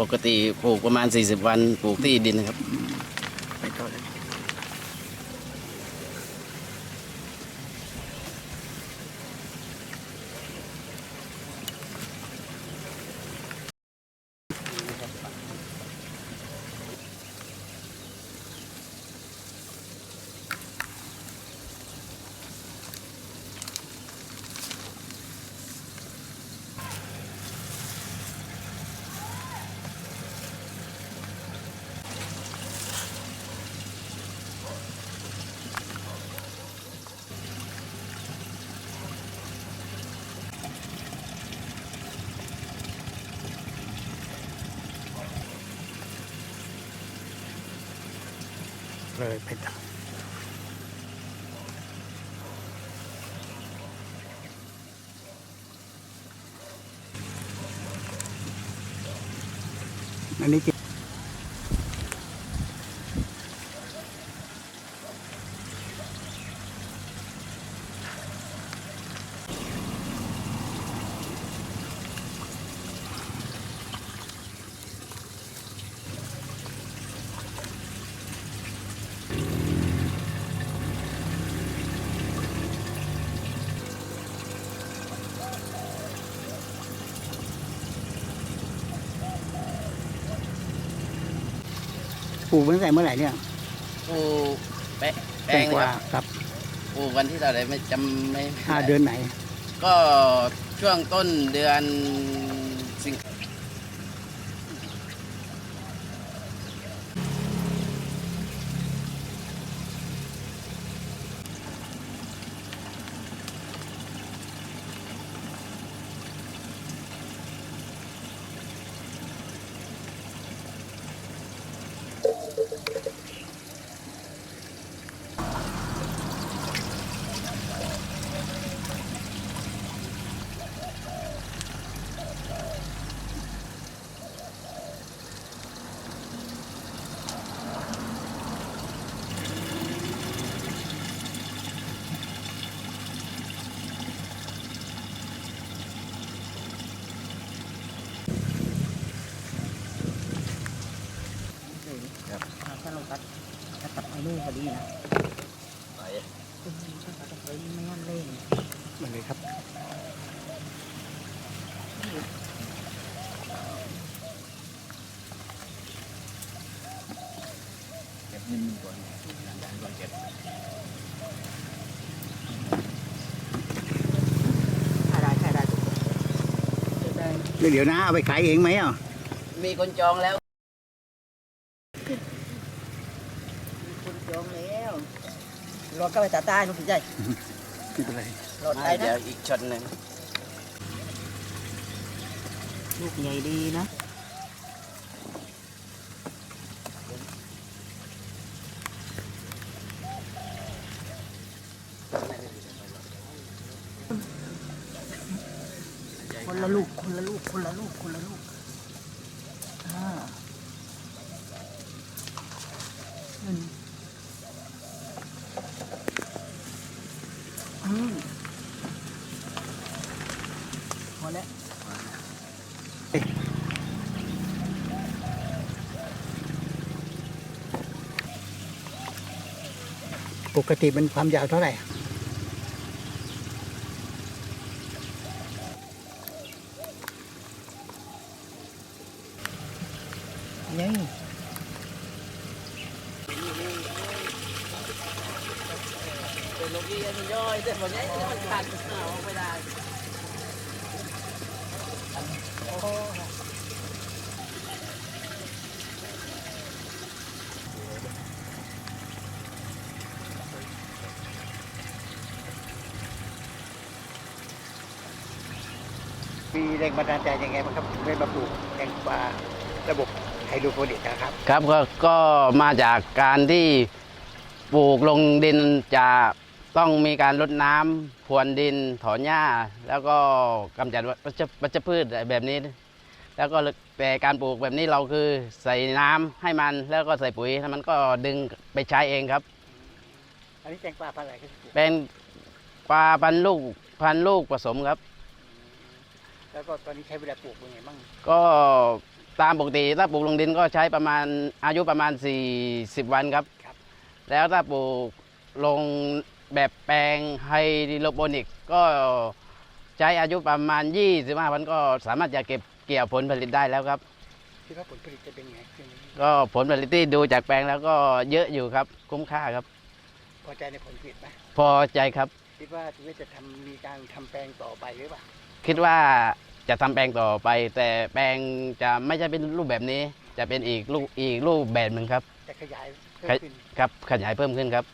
ปกติปลูกประมาณ 40 วันปลูกที่ดินนะครับ เลย ลูกตั้งแต่เมื่อไหร่เนี่ยปลูกแปะแปลแตงงกนะวาครับครับปลูกวันที่เท่าไหร่ไม่จำไม่ห้าเดือนไหน ก็ช่วงต้นเดือน ครับถ้าเราตัดถ้าตัดไอ้นู่นพอดีนะไปอืมถ้าตัดไอ้นี่ไม่งั้นเล่นมาเลยครับเก็บดินก่อนดันก่อนเก็บถ้าได้ถ้าได้ทุกคนจะได้แล้วเดี๋ยวนะ เอาไปขายเองไหมอะมีคนจองแล้ว มีคนจองแล้ว รถก็ไปตัดใต้ลูกพี่ใหญ่ไม่เป็นไรรถไม่ได้เดี๋ยนะวอีกช็อตหนึ่งลูกใหญ่ดีนะคนละลูกคนละลูกคนละลูกคนละลูกอ่าอืมอืม พอแล้วปกติมันความยาวเท่าไหร่นี่เป็นลูกยี่มันย่อยแต่หมดนี้มันขาดเอา ม่ได้มีแรงบันดาลใจยังไงบ้างครับถึงได้มาปลูกแตงกวาระบบไฮโดรโปนิกส์นะครับ ครับก็ก็มาจากการที่ปลูกลงดินจะต้องมีการรดน้ำพรวนดินถอนหญ้า แล้วก็กำจัดวัชวัชพืชแบบนี้ แล้วก็แต่การปลูกแบบนี้เราคือใส่น้ำให้มันแล้วก็ใส่ปุ๋ยแล้วมันก็ดึงไปใช้เองครับ อันนี้แตงกวาพันธุ์อะไรครับเป็นปลาพันธุ์ลูกพันธุ์ลูกผสมครับ แล้วก็ตอนนี้ใช้เวลาปลูกเป็นไงบ้างก็ตามปกติถ้าปลูกลงดินก็ใช้ประมาณอายุประมาณ 40 วันครับ ครับ แล้วถ้าปลูกลงแบบแปลงไฮโดรโปนิกก็ใช้อายุประมาณ 25 วันก็สามารถจะเก็บเกี่ยวผลผลิตได้แล้วครับ คิดว่าผลผลิตจะเป็นไงช่วงนี้ก็ผลผลิตที่ดูจากแปลงแล้วก็เยอะอยู่ครับ คุ้มค่าครับ พอใจในผลผลิตไหมพอใจครับ คิดว่าชีวิตจะทำมีการทำแปลงต่อไปหรือเปล่า คิดว่า จะทำแปลงต่อไป แต่แปลงจะไม่ใช่เป็นรูปแบบนี้ จะเป็นอีกรูปอีกรูปแบบหนึ่งครับจะขยายเพิ่มขยขึ้นครับขยายเพิ่มขึ้นครับ